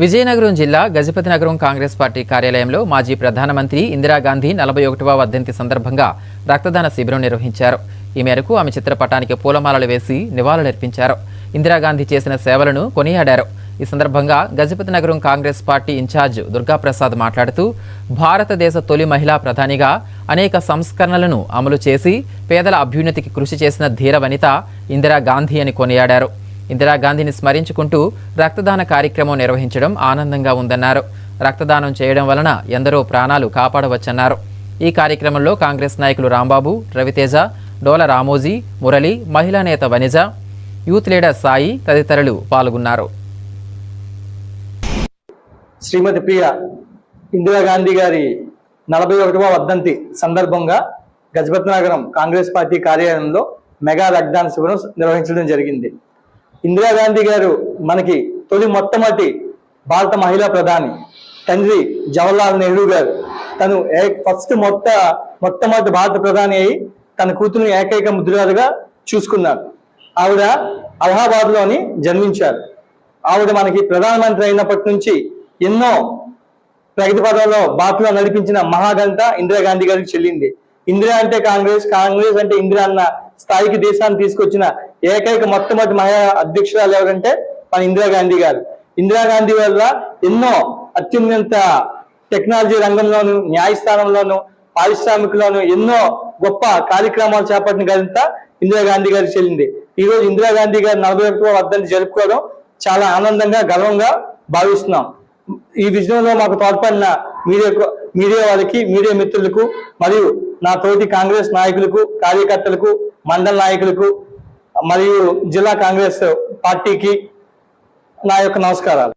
విజయనగరం జిల్లా గజపతినగరం కాంగ్రెస్ పార్టీ కార్యాలయంలో మాజీ ప్రధానమంత్రి ఇందిరాగాంధీ నలభై ఒకటవ వర్ధంతి సందర్భంగా రక్తదాన శిబిరం నిర్వహించారు. ఈ మేరకు ఆమె చిత్రపటానికి పూలమాలలు వేసి నివాళులర్పించారు ఇందిరాగాంధీ చేసిన సేవలను కొనియాడారు. ఈ సందర్భంగా గజపతినగరం కాంగ్రెస్ పార్టీ ఇన్ఛార్జ్ దుర్గాప్రసాద్ మాట్లాడుతూ భారతదేశ తొలి మహిళా ప్రధానిగా అనేక సంస్కరణలను అమలు చేసి పేదల అభ్యున్నతికి కృషి చేసిన ధీర వనిత ఇందిరాగాంధీ అని కొనియాడారు. ఇందిరాగాంధీని స్మరించుకుంటూ రక్తదాన కార్యక్రమం నిర్వహించడం ఆనందంగా ఉందన్నారు. రక్తదానం చేయడం వలన ఎందరో ప్రాణాలు కాపాడవచ్చన్నారు. ఈ కార్యక్రమంలో కాంగ్రెస్ నాయకులు రాంబాబు రవితేజ డోల రామోజీ మురళి మహిళా నేత వనిజ యూత్ లీడర్ సాయి తదితరులు పాల్గొన్నారు. శ్రీమతి ప్రియ ఇందిరాగాంధీ గారి నలభై ఒకటవ వర్ధంతి సందర్భంగా గజపతి నగరం కాంగ్రెస్ పార్టీ కార్యాలయంలో మెగా రక్తదాన శిబిరం నిర్వహించడం జరిగింది. ఇందిరాగాంధీ గారు మనకి తొలి మొట్టమొదటి భారత మహిళా ప్రధాని తండ్రి జవహర్లాల్ నెహ్రూ గారు. తను ఏ- ఫస్ట్ మొట్ట మొట్టమొదటి భారత ప్రధాని అయి తన కూతురుని ఏకైక ముద్రగారుగా చూసుకున్నారు. ఆవిడ అలహాబాద్లోని జన్మించారు. ఆవిడ మనకి ప్రధానమంత్రి అయినప్పటి నుంచి ఎన్నో ప్రగతి పదంలో బాపులో నడిపించిన మహాఘంట ఇందిరాగాంధీ గారికి చెల్లింది. ఇందిరా అంటే కాంగ్రెస్ కాంగ్రెస్ అంటే ఇందిరా అన్న స్థాయికి దేశాన్ని తీసుకొచ్చిన ఏకైక మొట్టమొదటి మహిళా అధ్యక్షురాలు ఎవరంటే మన ఇందిరాగాంధీ గారు. ఇందిరాగాంధీ వల్ల ఎన్నో అత్యున్నత టెక్నాలజీ రంగంలోను న్యాయస్థానంలోను పారిశ్రామికలోను ఎన్నో గొప్ప కార్యక్రమాలు చేపట్టిన ఘనత ఇందిరాగాంధీ గారికి చెల్లింది ఈ రోజు ఇందిరాగాంధీ గారి నలభై ఒకటవ వర్ధంతి జరుపుకోవడం చాలా ఆనందంగా గర్వంగా భావిస్తున్నాం. ఈ విజయంలో మాకు తోడ్పడిన మీడియా మీడియా వాళ్ళకి మీడియా మిత్రులకు మరియు నా తోటి కాంగ్రెస్ నాయకులకు కార్యకర్తలకు మండల నాయకులకు మరియు జిల్లా కాంగ్రెస్ పార్టీకి నా యొక్క నమస్కారాలు.